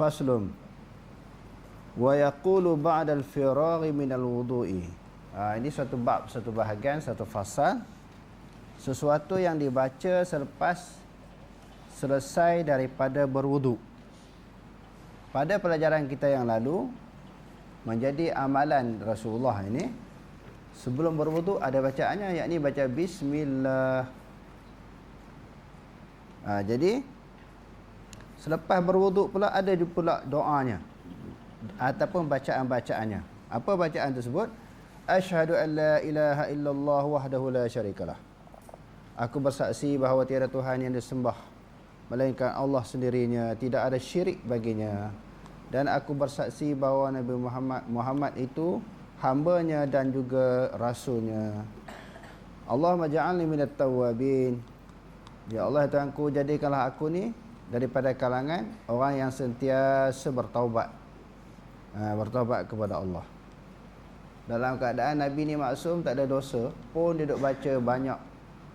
Faslun wa yaqulu ba'da al-firaghi min al-wudu'i ha, ini satu bab satu bahagian satu fasal. Sesuatu yang dibaca selepas selesai daripada berwudu. Pada pelajaran kita yang lalu menjadi amalan Rasulullah ini sebelum berwudu ada bacaannya yakni baca bismillah. Ha, jadi Selepas berwuduk pula ada pula doanya ataupun bacaan-bacaannya. Apa bacaan tersebut? Asyhadu an la ilaha illallah wahdahu la syarikalah. Aku bersaksi bahawa tiada tuhan yang disembah melainkan Allah sendirinya, tidak ada syirik baginya. Dan aku bersaksi bahawa Nabi Muhammad Muhammad itu hambanya dan juga rasulnya. Allahumma ja'alni minat tawwabin. Ya Allah Tuhanku jadikanlah aku ni daripada kalangan orang yang sentiasa bertaubat. Ha, bertaubat kepada Allah. Dalam keadaan Nabi ni maksum tak ada dosa pun dia duk baca banyak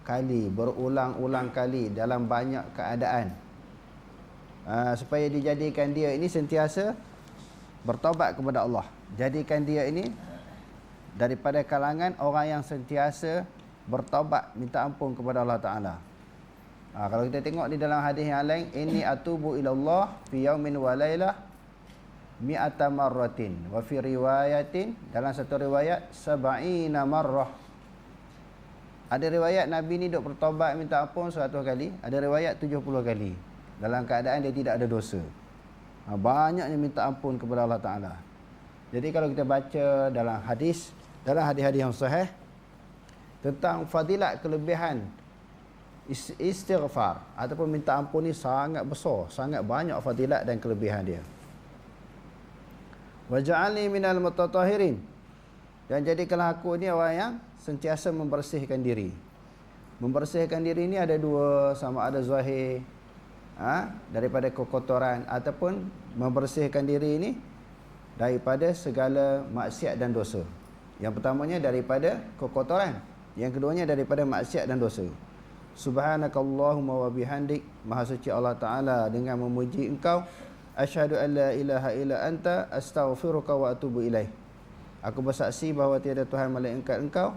kali berulang-ulang kali dalam banyak keadaan. Ha, supaya dijadikan dia ini sentiasa bertaubat kepada Allah. Jadikan dia ini daripada kalangan orang yang sentiasa bertaubat minta ampun kepada Allah Ta'ala Ha, kalau kita tengok di dalam hadis yang lain, ini atubu ilallah fi yaumin wa lailah mi'ata marratin wa fi riwayatin dalam satu riwayat sab'ina marrah. Ada riwayat Nabi ni duk bertobat minta ampun 100 kali, ada riwayat 70 kali. Dalam keadaan dia tidak ada dosa. Ha, banyaknya minta ampun kepada Allah Taala. Jadi kalau kita baca dalam hadis, dalam hadis-hadis yang sahih tentang fadilat kelebihan istighfar ataupun minta ampun ni sangat besar, sangat banyak fadilat dan kelebihan dia. Waj'alni minal mutatahhirin. Dan jadikanlah aku ni orang yang sentiasa membersihkan diri. Membersihkan diri ni ada dua, sama ada zahir ha, daripada kekotoran ataupun membersihkan diri ini daripada segala maksiat dan dosa. Yang pertamanya daripada kekotoran, yang keduanya daripada maksiat dan dosa. Subhanakallahumma wa bihamdik. Maha suci Allah Taala dengan memuji Engkau. Asyhadu an la ilaha illa anta astaghfiruka wa atubu ilaih. Aku bersaksi bahawa tiada tuhan melainkan Engkau.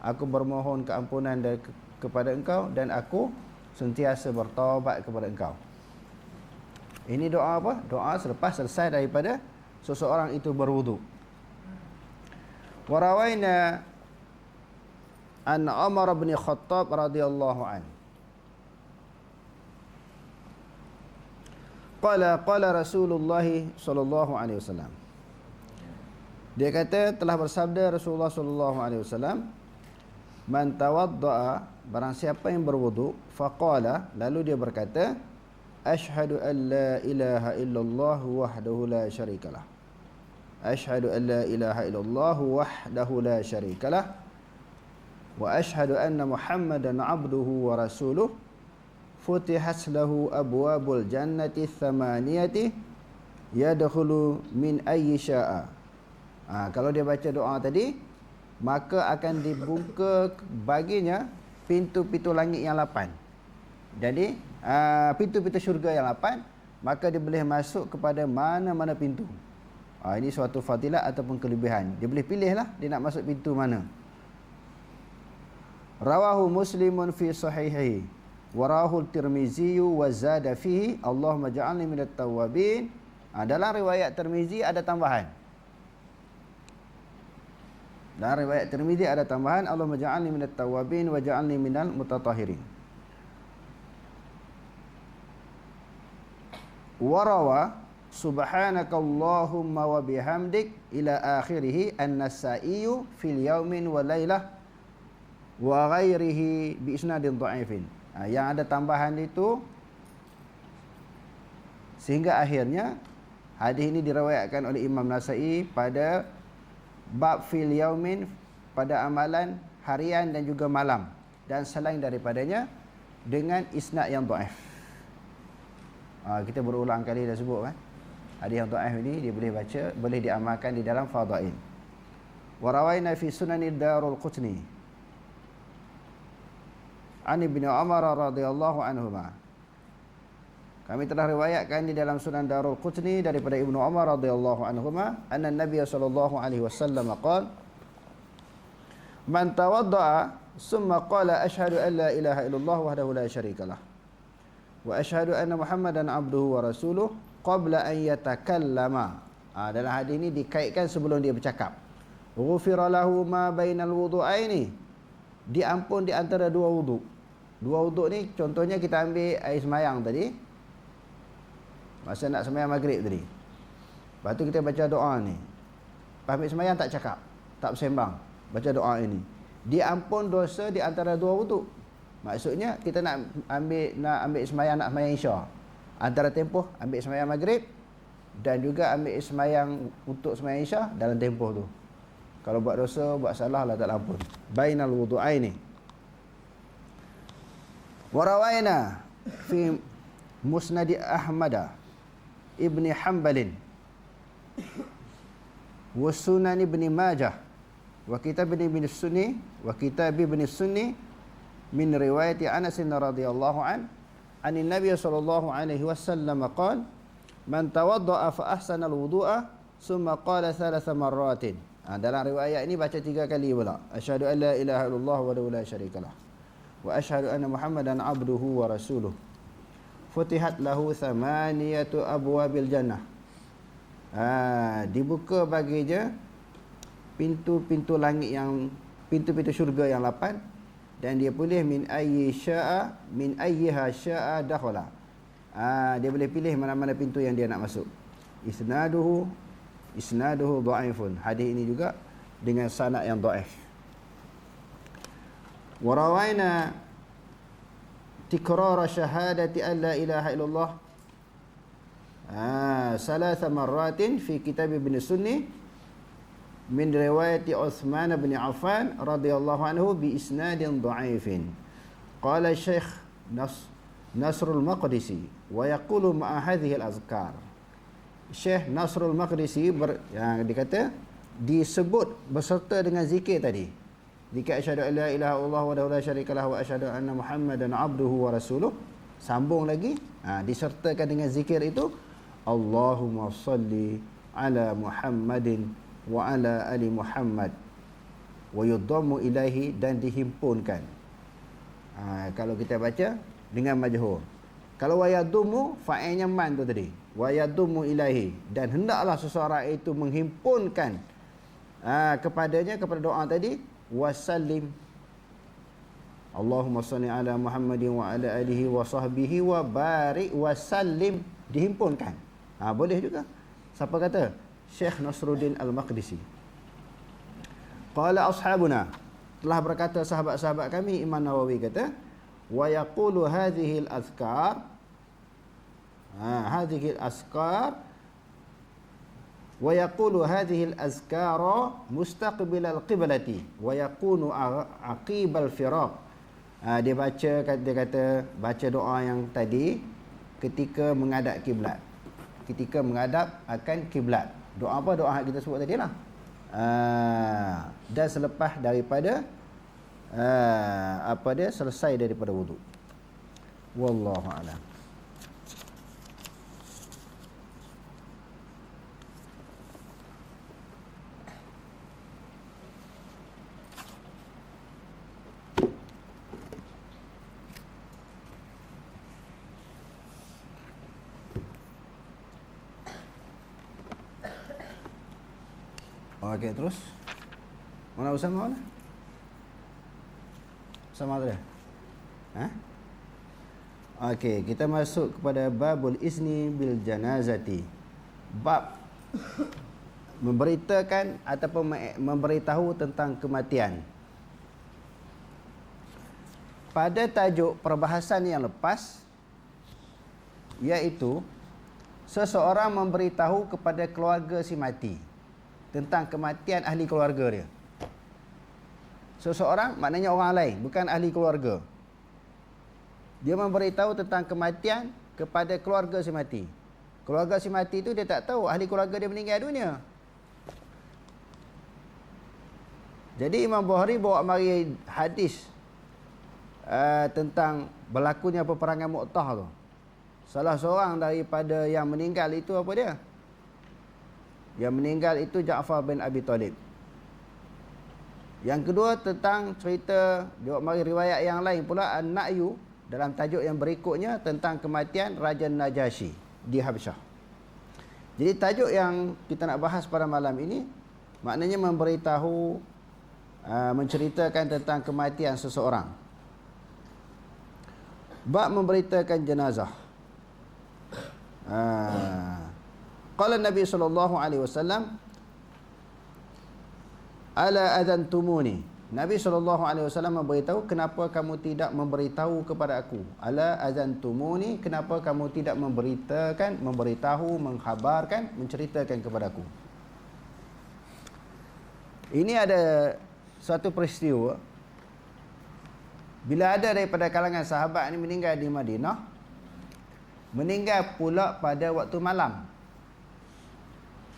Aku bermohon keampunan dari ke kepada Engkau dan aku sentiasa bertaubat kepada Engkau. Ini doa apa? Doa selepas selesai daripada seseorang itu berwudu. Warawaina an Umar bin Khattab radhiyallahu an. Qala qala Rasulullah sallallahu alaihi wasallam. Dia kata telah bersabda Rasulullah sallallahu alaihi wasallam, "Man tawaddaa barang siapa yang berwudu, faqala lalu dia berkata, Ashhadu an la ilaha illallah wahdahu la syarikalah." Ashhadu an la ilaha illallah wahdahu la syarikalah wa ashhadu anna muhammadan abduhu wa rasuluh. Futihat lahu abwabul jannati thamaniyati yadkhulu min ayyi syaa. Ha, kalau dia baca doa tadi maka akan dibuka baginya pintu-pintu langit yang lapan. Jadi ha, pintu-pintu syurga yang lapan maka dia boleh masuk kepada mana-mana pintu. Ha, ini suatu fadilat ataupun kelebihan. Dia boleh pilih lah dia nak masuk pintu mana Rawahu Muslimun fi sahihi wa rawahu Tirmizi wa zada fihi Allahumma ja'alni minat tawwabin. Ha, dalam riwayat Tirmizi ada tambahan. Dalam riwayat Tirmizi ada tambahan Allahumma ja'alni minat tawwabin wa ja'alni minal mutatahhirin. Warawa subhanakallahumma wa bihamdik ila akhirih an-nasaiyu fil yaumin wa lailah wa ghairihi bi isnadin dha'ifin. Ha, yang ada tambahan itu Sehingga akhirnya hadis ini diriwayatkan oleh Imam Nasai pada bab fil yaumin pada amalan harian dan juga malam dan selain daripadanya dengan isnad yang dhaif. Ha, kita berulang kali dah sebut kan. Hadis yang dhaif ini dia boleh baca, boleh diamalkan di dalam fadail. Wa rawaina fi sunan Darul Qutni. An Ibnu Umar radhiyallahu anhuma. Kami telah riwayatkan di dalam Sunan Darul Qutni daripada Ibnu Umar radhiyallahu anhuma anna Nabi sallallahu alaihi wasallam qala Man tawaddaa summa qala asyhadu an la ilaha illallah wahdahu la syarika lah wa asyhadu anna Muhammadan abduhu wa rasuluh qabla an yatakallama. Ha, dalam hadis ini dikaitkan sebelum dia bercakap. Ghufira lahu ma bainal wudu'aini. Diampun di antara dua wuduk. Dua wuduk ni contohnya kita ambil air semayang tadi. Masa nak semayang maghrib tadi. Lepas tu kita baca doa ni. Lepas ambil semayang tak cakap Tak bersembang Baca doa ini. Dia ampun dosa di antara dua wuduk Maksudnya kita nak ambil nak ambil semayang nak semayang isya. Antara tempoh ambil semayang maghrib Dan juga ambil semayang untuk semayang isya dalam tempoh tu. Kalau buat dosa, buat salah lah tak ampun Bainal wudu'aini. Warawayna Musnadi ahmadah ibn Hanbalin wa sunan ibn Majah wa kitab ibn Sunni wa kitab ibn Sunni min riwayat Anas radhiyallahu an an Nabi sallallahu alaihi wasallam qala man tawaddaa fa ahsana al-wudu'a thumma qala thalath marratin. Ha, dalam riwayat ini baca tiga kali pula. Asyhadu an la ilaha illallah wa la syarikalah wa asyhadu anna muhammadan abduhu wa rasuluhu futihat lahu thamaniyatu abwabil jannah. Ha, dibuka baginya pintu-pintu langit yang pintu-pintu syurga yang lapan. Dan dia boleh min ayyi syaa min ayyiha syaa dakhala. Ha, dia boleh pilih mana-mana pintu yang dia nak masuk. Isnaduhu isnaduhu dhaifun hadis ini juga dengan sanad yang dhaif warawaina تكرار شهادة أن لا إله إلا الله آه ثلاث مرات في كتاب ابن السني من رواية عثمان بن عفان رضي الله عنه بإسناد ضعيف قال الشيخ نصر المقدسي ويقول مع هذه الأذكار Syekh Nasrul Maqdisi ber, yang dikata disebut beserta dengan zikir tadi jika asyhadu an la ilaha illallah wa la syarikalah wa asyhadu anna muhammadan abduhu wa rasuluh. Sambung lagi ha, disertakan dengan zikir itu Allahumma salli ala Muhammadin wa ala ali Muhammad wa yudammu ilaihi dan dihimpunkan. Ha, kalau kita baca dengan majhul. Kalau wayadumu fa'ilnya man tu tadi. Wayadumu ilaihi. Dan hendaklah seseorang itu menghimpunkan ha, kepadanya kepada doa tadi wasallim. Allahumma salli ala Muhammadin wa ala alihi wa sahbihi wa barik wasallim. Dihimpunkan. Ha, boleh juga. Siapa kata? Syekh Nasruddin Al-Maqdisi. Qala ashabuna. Telah berkata sahabat-sahabat kami Imam Nawawi kata wa yaqulu hadhihi al-azkar ha hadhihi al-azkar wa yaqulu hadhihi al-azkara mustaqbil al-qiblati. Wa yakunu aqib al-firaq ha, dia baca dia kata baca doa yang tadi ketika menghadap kiblat. Ketika menghadap akan kiblat. Doa apa? Doa yang kita sebut tadi lah ha, dan selepas daripada ha, apa dia? Selesai daripada wuduk wallahu a'lam Okey terus. Mana Usama mana? Usama dia. Ha? Okey, kita masuk kepada babul isni bil janazati. Bab memberitakan ataupun memberitahu tentang kematian. Pada tajuk perbahasan yang lepas iaitu seseorang memberitahu kepada keluarga si mati tentang kematian ahli keluarga dia. Seseorang maknanya orang lain, bukan ahli keluarga. Dia memberitahu tentang kematian kepada keluarga si mati. Keluarga si mati itu dia tak tahu ahli keluarga dia meninggal dunia. Jadi Imam Bukhari bawa mari hadis uh, tentang berlakunya peperangan Mu'tah tu. Salah seorang daripada yang meninggal itu apa dia? Yang meninggal itu Ja'far bin Abi Talib. Yang kedua tentang cerita dia mari riwayat yang lain pula An-Na'yu dalam tajuk yang berikutnya tentang kematian Raja Najasyi di Habsyah. Jadi tajuk yang kita nak bahas pada malam ini maknanya memberitahu uh, menceritakan tentang kematian seseorang. Bab memberitakan jenazah. Uh, qala Nabi sallallahu alaihi wasallam ala adantumuni Nabi SAW memberitahu kenapa kamu tidak memberitahu kepada aku. Ala azan tumuni kenapa kamu tidak memberitakan, memberitahu, menghabarkan, menceritakan kepada aku. Ini ada suatu peristiwa. Bila ada daripada kalangan sahabat ini meninggal di Madinah, meninggal pula pada waktu malam.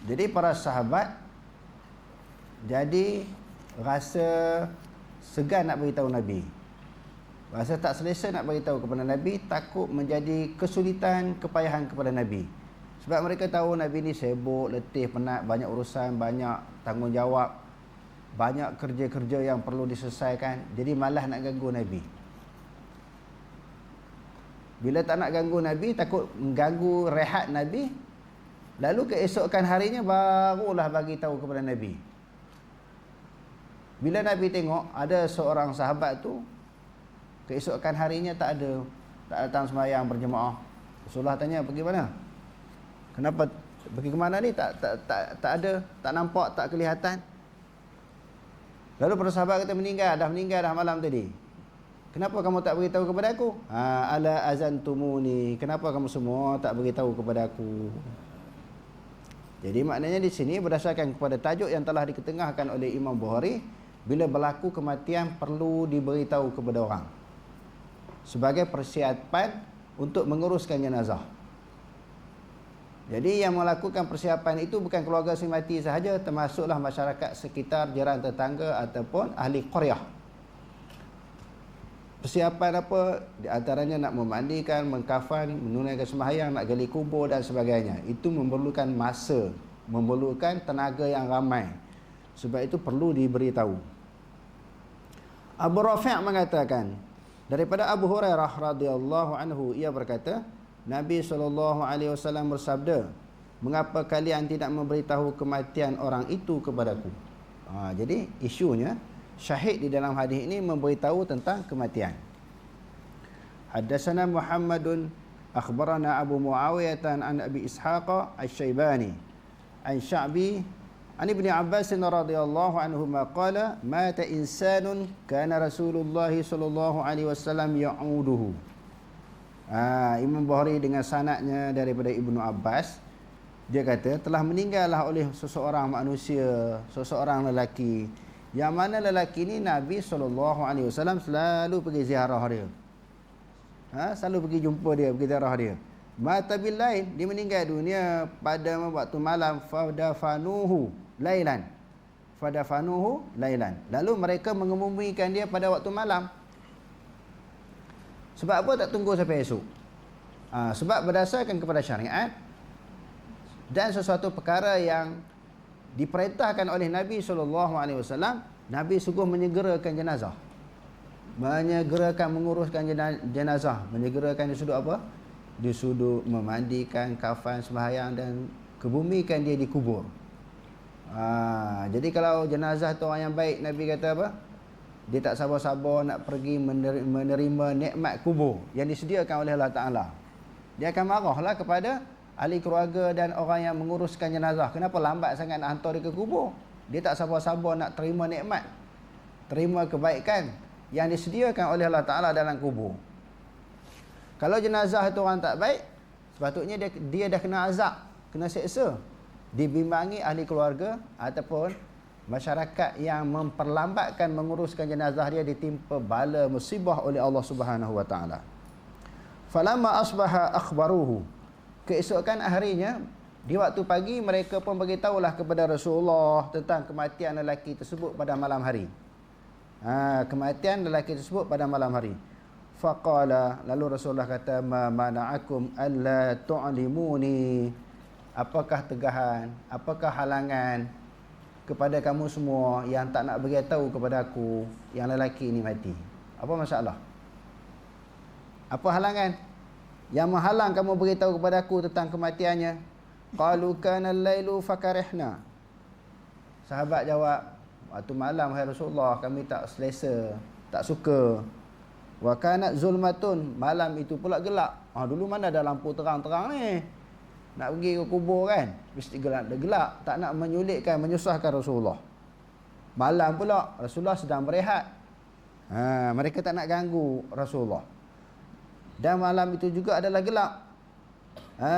Jadi para sahabat jadi rasa segan nak beritahu Nabi. Rasa tak selesa nak beritahu kepada Nabi, takut menjadi kesulitan, kepayahan kepada Nabi. Sebab mereka tahu Nabi ni sibuk, letih, penat, banyak urusan, banyak tanggungjawab, banyak kerja-kerja yang perlu diselesaikan. Jadi malah nak ganggu Nabi. Bila tak nak ganggu Nabi, takut mengganggu rehat Nabi. Lalu keesokan harinya barulah bagi tahu kepada Nabi. Bila Nabi tengok ada seorang sahabat tu keesokan harinya tak ada tak datang sembahyang berjemaah. Rasulullah tanya pergi mana? Kenapa pergi ke mana ni tak tak tak tak ada, tak nampak, tak kelihatan. Lalu para sahabat kata meninggal, dah meninggal dah malam tadi. Kenapa kamu tak beritahu kepada aku? Ha, ala azantumuni. Kenapa kamu semua tak beritahu kepada aku? Jadi maknanya di sini berdasarkan kepada tajuk yang telah diketengahkan oleh Imam Bukhari, bila berlaku kematian perlu diberitahu kepada orang sebagai persiapan untuk menguruskan jenazah. Jadi yang melakukan persiapan itu bukan keluarga si mati sahaja termasuklah masyarakat sekitar jiran tetangga ataupun ahli qaryah. Persiapan apa? Di antaranya nak memandikan, mengkafan, menunaikan sembahyang, nak gali kubur dan sebagainya. Itu memerlukan masa, memerlukan tenaga yang ramai. Sebab itu perlu diberitahu. Abu Rafi' mengatakan daripada Abu Hurairah radhiyallahu anhu ia berkata Nabi sallallahu alaihi wasallam bersabda mengapa kalian tidak memberitahu kematian orang itu kepadaku ha, jadi isunya syahid di dalam hadis ini memberitahu tentang kematian. Haddasana Muhammadun akhbarana Abu Muawiyah an Abi Ishaq Asy-Syaibani an Sya'bi an Ibnu Abbas radhiyallahu anhu ma qala mata insanun kana Rasulullah sallallahu alaihi wasallam ya'uduhu. Ah Imam Bukhari dengan sanadnya daripada Ibnu Abbas dia kata telah meninggallah oleh seseorang manusia seseorang lelaki yang mana lelaki ini Nabi SAW selalu pergi ziarah dia. Ha, selalu pergi jumpa dia pergi ziarah dia. Mata bil lain dia meninggal dunia pada waktu malam fadafanuhu lailan. Fadafanuhu lailan. Lalu mereka mengemumikan dia pada waktu malam. Sebab apa? Tak tunggu sampai esok. Ha, sebab berdasarkan kepada syariat dan sesuatu perkara yang diperintahkan oleh Nabi SAW Nabi sungguh menyegerakan jenazah menyegerakan menguruskan jenazah menyegerakan di sudut apa di sudut memandikan kafan sembahyang dan kebumikan dia dikubur Ha, jadi kalau jenazah tu orang yang baik Nabi kata apa? Dia tak sabar-sabar nak pergi menerima, menerima nikmat kubur yang disediakan oleh Allah Taala. Dia akan marahlah kepada ahli keluarga dan orang yang menguruskan jenazah. Kenapa lambat sangat nak hantar dia ke kubur? Dia tak sabar-sabar nak terima nikmat. Terima kebaikan yang disediakan oleh Allah Taala dalam kubur. Kalau jenazah itu orang tak baik, Sepatutnya dia, dia dah kena azab, kena seksa. Dibimbangi ahli keluarga ataupun masyarakat yang memperlambatkan menguruskan jenazah dia ditimpa bala musibah oleh Allah Subhanahu wa taala. Falamma asbaha akhbaruhu. Keesokan harinya di waktu pagi mereka pun beritahulah kepada Rasulullah tentang kematian lelaki tersebut pada malam hari. Ha, kematian lelaki tersebut pada malam hari. Faqala lalu Rasulullah kata ma mana'akum alla tu'limuni apakah tegahan apakah halangan kepada kamu semua yang tak nak beritahu kepada aku yang lelaki ini mati. Apa masalah? Apa halangan? Yang menghalang kamu beritahu kepada aku tentang kematiannya? Qalu kana al-lailu fakarihna. Sahabat jawab, waktu malam hai Rasulullah kami tak selesa, tak suka. Wa kana zulmatun, malam itu pula gelap. Ah dulu mana ada lampu terang-terang ni? Nak pergi ke kubur kan? Mesti gelap, gelap, tak nak menyulitkan, menyusahkan Rasulullah. Malam pula Rasulullah sedang berehat. Ha, mereka tak nak ganggu Rasulullah. Dan malam itu juga adalah gelap. Ha,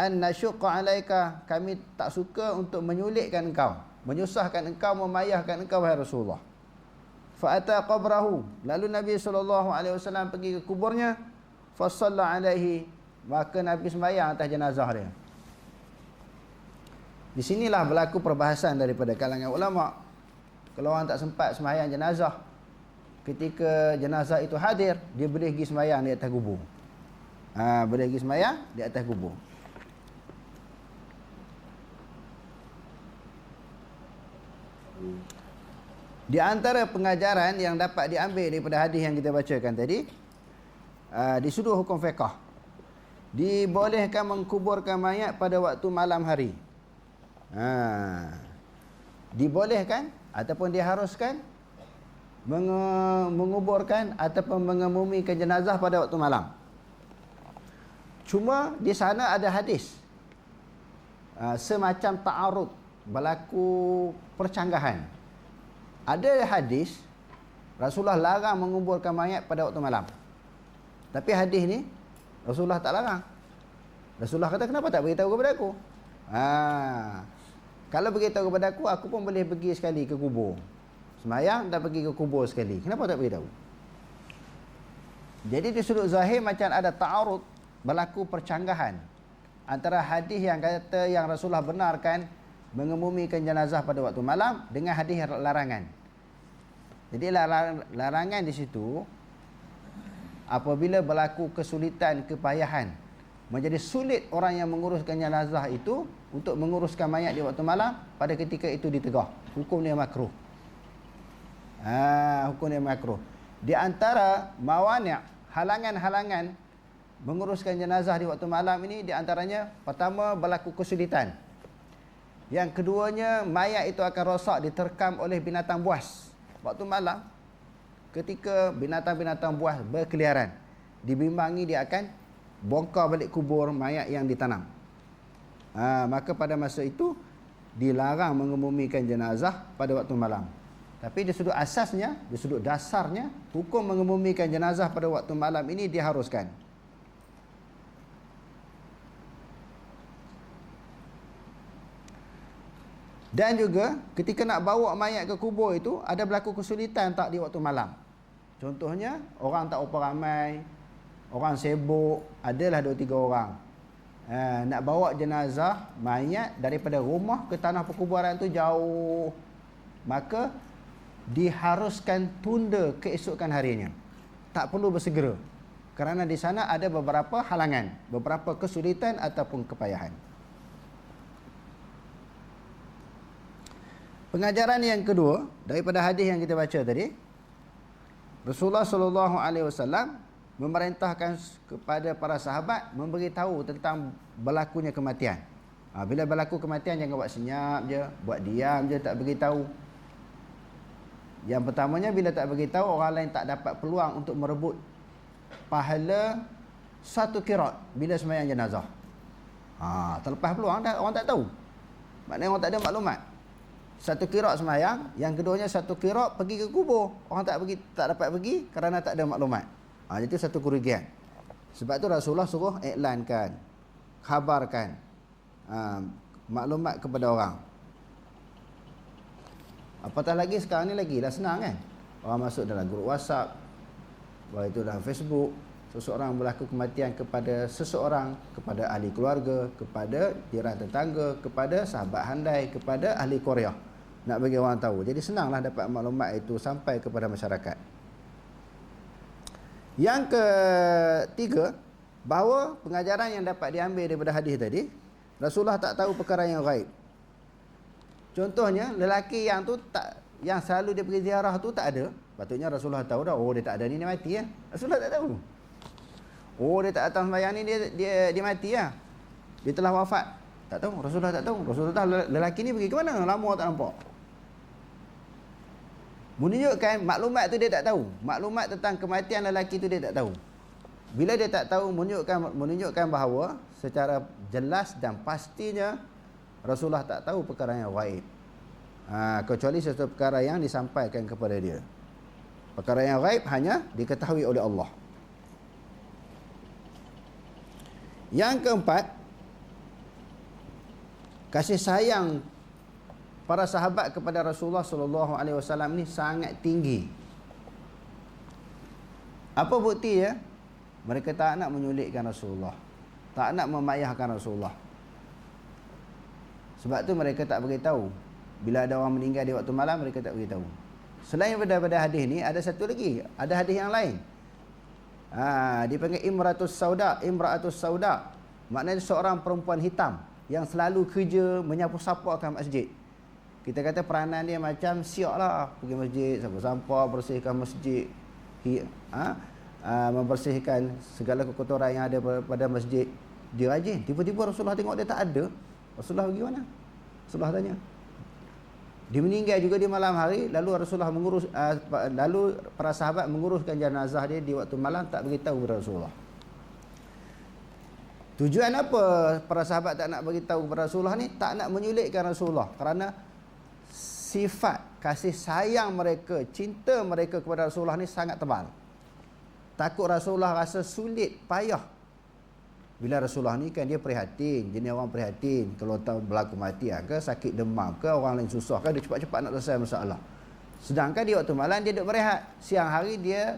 an nasyqa alaika. Kami tak suka untuk menyulitkan engkau. Menyusahkan engkau memayahkan engkau wahai Rasulullah. Fa ata qabrahu. Lalu Nabi wasallam pergi ke kuburnya. Fa alaihi. Maka Nabi sembahyang atas jenazah dia. Di sinilah berlaku perbahasan daripada kalangan ulama. Kalau orang tak sempat sembahyang jenazah ketika jenazah itu hadir dia boleh pergi sembahyang di atas kubur ha, boleh pergi sembahyang di atas kubur Di antara pengajaran yang dapat diambil daripada hadis yang kita bacakan tadi uh, di sudut hukum fiqh dibolehkan mengkuburkan mayat pada waktu malam hari. Ha. Dibolehkan ataupun diharuskan menguburkan ataupun mengemumikan jenazah pada waktu malam. Cuma di sana ada hadis uh, semacam ta'arud berlaku percanggahan. Ada hadis Rasulullah larang menguburkan mayat pada waktu malam. Tapi hadis ni Rasulullah tak larang. Rasulullah kata kenapa tak beritahu kepada aku? Ha. Kalau beritahu kepada aku, aku pun boleh pergi sekali ke kubur. Semayang dan pergi ke kubur sekali. Kenapa tak beritahu? Jadi di sudut zahir macam ada ta'arud berlaku percanggahan antara hadis yang kata yang Rasulullah benarkan mengemumikan jenazah pada waktu malam dengan hadis larangan. Jadi larangan di situ apabila berlaku kesulitan, kepayahan menjadi sulit orang yang menguruskan jenazah itu untuk menguruskan mayat di waktu malam pada ketika itu ditegah. Hukum dia makruh. Ha, hukum dia makruh. Di antara mawani' halangan-halangan menguruskan jenazah di waktu malam ini di antaranya pertama berlaku kesulitan yang keduanya mayat itu akan rosak diterkam oleh binatang buas. Waktu malam ketika binatang-binatang buas berkeliaran, dibimbangi dia akan bongkar balik kubur mayat yang ditanam. Ha, maka pada masa itu dilarang mengemumikan jenazah pada waktu malam. Tapi di sudut asasnya, di sudut dasarnya, hukum mengemumikan jenazah pada waktu malam ini diharuskan. Dan juga ketika nak bawa mayat ke kubur itu ada berlaku kesulitan tak di waktu malam. Contohnya orang tak apa ramai, orang sibuk, adalah dua tiga orang. Ha, nak bawa jenazah mayat daripada rumah ke tanah perkuburan tu jauh. Maka diharuskan tunda keesokan harinya. Tak perlu bersegera. Kerana di sana ada beberapa halangan, beberapa kesulitan ataupun kepayahan. Pengajaran yang kedua daripada hadis yang kita baca tadi Rasulullah sallallahu alaihi wasallam memerintahkan kepada para sahabat memberitahu tentang berlakunya kematian. Ha, bila berlaku kematian jangan buat senyap je, buat diam je tak beritahu. Yang pertamanya bila tak beritahu orang lain tak dapat peluang untuk merebut pahala satu kirat bila sembahyang jenazah. Ha, terlepas peluang dah orang tak tahu. Maknanya orang tak ada maklumat satu kirak semayang yang keduanya satu kirak pergi ke kubur orang tak pergi tak dapat pergi kerana tak ada maklumat ha, itu satu kerugian Sebab tu Rasulullah suruh iklankan, khabarkan uh, maklumat kepada orang. Apatah lagi sekarang ni lagi dah senang kan? Orang masuk dalam grup WhatsApp, bahawa itu dalam Facebook, seseorang berlaku kematian kepada seseorang, kepada ahli keluarga, kepada jiran tetangga, kepada sahabat handai, kepada ahli Korea. Nak bagi orang tahu. Jadi senanglah dapat maklumat itu sampai kepada masyarakat. Yang ketiga, bahawa pengajaran yang dapat diambil daripada hadis tadi, Rasulullah tak tahu perkara yang gaib. Contohnya lelaki yang tu tak yang selalu dia pergi ziarah tu tak ada. Patutnya Rasulullah tahu dah. Oh dia tak ada ni dia mati ya. Rasulullah tak tahu. Oh dia tak datang sembahyang ni dia dia dia mati ya. Dia telah wafat. Tak tahu. Rasulullah tak tahu. Rasulullah tahu lelaki ni pergi ke mana? Lama tak nampak. Menunjukkan maklumat tu dia tak tahu. Maklumat tentang kematian lelaki tu dia tak tahu. Bila dia tak tahu menunjukkan menunjukkan bahawa secara jelas dan pastinya Rasulullah tak tahu perkara yang gaib. Ha, kecuali sesuatu perkara yang disampaikan kepada dia. Perkara yang gaib hanya diketahui oleh Allah. Yang keempat, kasih sayang para sahabat kepada Rasulullah sallallahu alaihi wasallam ni sangat tinggi. Apa bukti ya? Mereka tak nak menyulikkan Rasulullah. Tak nak memayahkan Rasulullah. Sebab tu mereka tak beritahu. Bila ada orang meninggal di waktu malam, mereka tak beritahu. Selain daripada hadis ni, ada satu lagi. Ada hadis yang lain. Ha, dipanggil Imratus Sauda. Imratus Sauda. Maknanya seorang perempuan hitam yang selalu kerja menyapu-sapukan masjid. Kita kata peranan dia macam siok lah. Pergi masjid, sapu-sampah, bersihkan masjid. Ha? Ha, membersihkan segala kekotoran yang ada pada masjid. Dia rajin. Tiba-tiba Rasulullah tengok dia tak ada. Rasulullah pergi mana? Rasulullah tanya. Dia meninggal juga di malam hari, lalu Rasulullah mengurus uh, lalu para sahabat menguruskan jenazah dia di waktu malam tak beritahu kepada Rasulullah. Tujuan apa para sahabat tak nak beritahu kepada Rasulullah ni? Tak nak menyulikkan Rasulullah kerana sifat kasih sayang mereka, cinta mereka kepada Rasulullah ni sangat tebal. Takut Rasulullah rasa sulit, payah bila Rasulullah ni kan dia prihatin, jenis orang prihatin kalau tahu berlaku mati ke sakit demam ke orang lain susah kan dia cepat-cepat nak selesai masalah. Sedangkan di waktu malam dia duduk berehat. Siang hari dia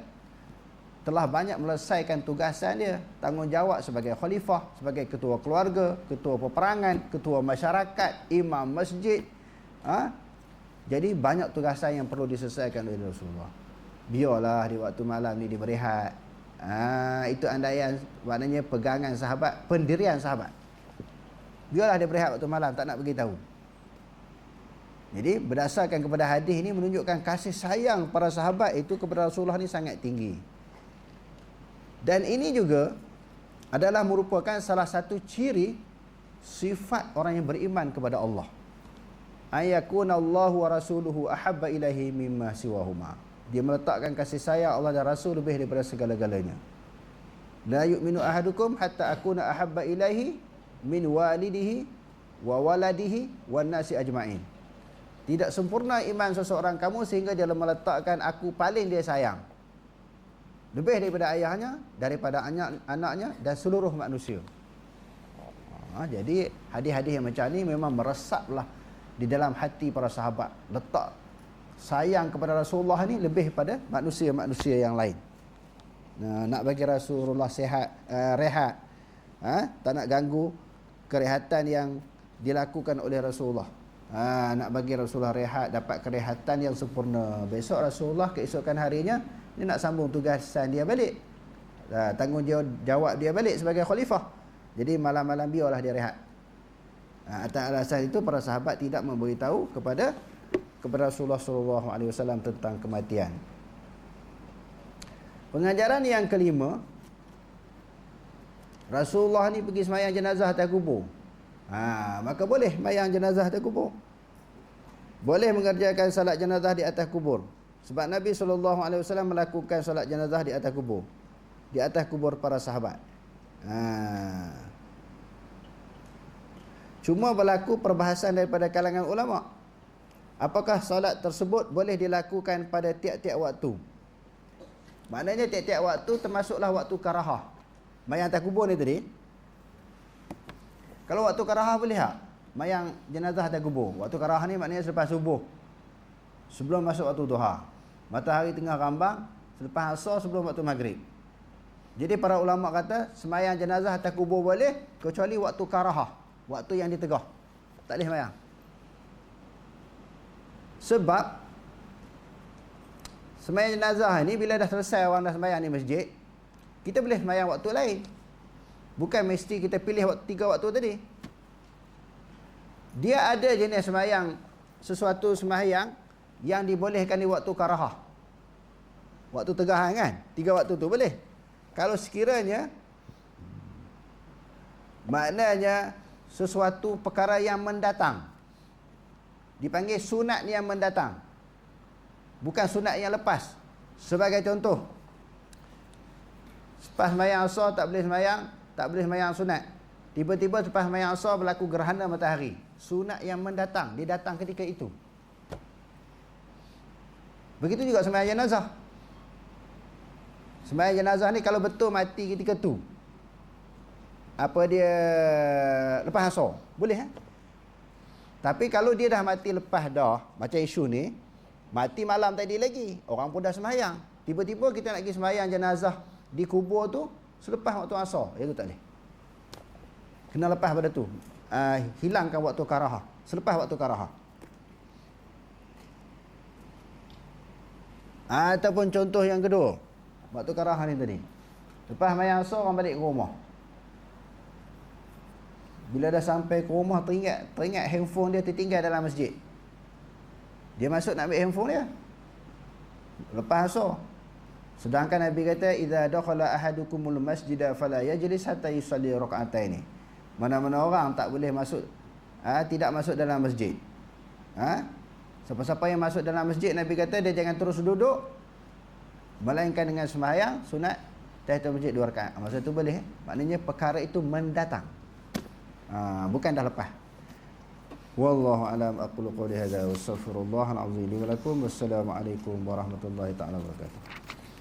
telah banyak melesaikan tugasan dia, tanggungjawab sebagai khalifah, sebagai ketua keluarga, ketua peperangan, ketua masyarakat, imam masjid. Ha? Jadi banyak tugasan yang perlu diselesaikan oleh Rasulullah. Biarlah di waktu malam ni dia berehat, Ha, itu andaian maknanya pegangan sahabat, pendirian sahabat. Biarlah dia berehat waktu malam, tak nak beritahu. Jadi berdasarkan kepada hadis ini menunjukkan kasih sayang para sahabat itu kepada Rasulullah ni sangat tinggi. Dan ini juga adalah merupakan salah satu ciri sifat orang yang beriman kepada Allah. Ayakuna Allahu wa rasuluhu ahabba ilahi mimma siwahuma dia meletakkan kasih sayang Allah dan Rasul lebih daripada segala-galanya. La yu'minu ahadukum hatta akuna ahabba ilaihi min walidihi wa waladihi wan nasi ajma'in. Tidak sempurna iman seseorang kamu sehingga dia meletakkan aku paling dia sayang. Lebih daripada ayahnya, daripada anak anaknya dan seluruh manusia. Ha, jadi hadis-hadis yang macam ni memang meresaplah di dalam hati para sahabat. Letak sayang kepada Rasulullah ni lebih pada manusia-manusia yang lain. Nah, nak bagi Rasulullah sehat, uh, rehat. Ha? Tak nak ganggu kerehatan yang dilakukan oleh Rasulullah. Ha, nak bagi Rasulullah rehat, dapat kerehatan yang sempurna. Besok Rasulullah keesokan harinya, dia nak sambung tugasan dia balik. Ha, tanggung jawab dia balik sebagai khalifah. Jadi malam-malam biarlah dia rehat. Ha, atas alasan itu para sahabat tidak memberitahu kepada kepada Rasulullah sallallahu alaihi wasallam tentang kematian. Pengajaran yang kelima Rasulullah ni pergi semayang jenazah atas kubur. Ha, maka boleh semayang jenazah atas kubur. Boleh mengerjakan salat jenazah di atas kubur. Sebab Nabi wasallam melakukan salat jenazah di atas kubur. Di atas kubur para sahabat. Ha. Cuma berlaku perbahasan daripada kalangan ulama' Apakah solat tersebut boleh dilakukan pada tiap-tiap waktu? Maknanya tiap-tiap waktu termasuklah waktu karahah. mayang atas kubur ni tadi. Kalau waktu karahah boleh tak? Mayang jenazah atas kubur. Waktu karahah ni maknanya selepas subuh. Sebelum masuk waktu duha. Matahari tengah rambang selepas asar sebelum waktu maghrib. Jadi para ulama kata semayang jenazah atas kubur boleh kecuali waktu karahah. Waktu yang ditegah. Tak boleh semayang sebab semayang jenazah ni bila dah selesai orang dah semayang di masjid kita boleh semayang waktu lain. Bukan mesti kita pilih waktu, tiga waktu tadi. Dia ada jenis semayang sesuatu semayang yang dibolehkan di waktu karahah. Waktu tegahan kan? Tiga waktu tu boleh. Kalau sekiranya maknanya sesuatu perkara yang mendatang dipanggil sunat yang mendatang. Bukan sunat yang lepas. Sebagai contoh. Selepas semayang asar tak boleh semayang tak boleh semayang sunat. Tiba-tiba selepas semayang asar berlaku gerhana matahari. Sunat yang mendatang dia datang ketika itu. Begitu juga semayang jenazah. Semayang jenazah ni kalau betul mati ketika tu. Apa dia lepas asar? Boleh eh? Tapi kalau dia dah mati lepas dah macam isu ni mati malam tadi lagi orang pun dah semayang. Tiba-tiba kita nak pergi semayang jenazah di kubur tu selepas waktu asar. Itu tak boleh kena lepas pada tu. Uh, hilangkan waktu karaha. Selepas waktu karaha. Ataupun contoh yang kedua. Waktu karaha ni tadi. Lepas mayang asar orang balik ke rumah bila dah sampai ke rumah teringat teringat handphone dia tertinggal dalam masjid. Dia masuk nak ambil handphone dia. Lepas asar. Sedangkan nabi kata idza dakhala ahadukumul masjida fala yajlis hatta yusalli rak'ataini. Mana-mana orang tak boleh masuk ha, tidak masuk dalam masjid. Ha? siapa-siapa yang masuk dalam masjid nabi kata dia jangan terus duduk melainkan dengan sembahyang sunat tahiyatul masjid dua rakaat. Masa tu boleh maknanya perkara itu mendatang ha, bukan dah lepas. Wallahu alam aqulu qawli hadza wa astaghfirullah alazim li wa lakum. Wassalamu alaikum warahmatullahi taala wabarakatuh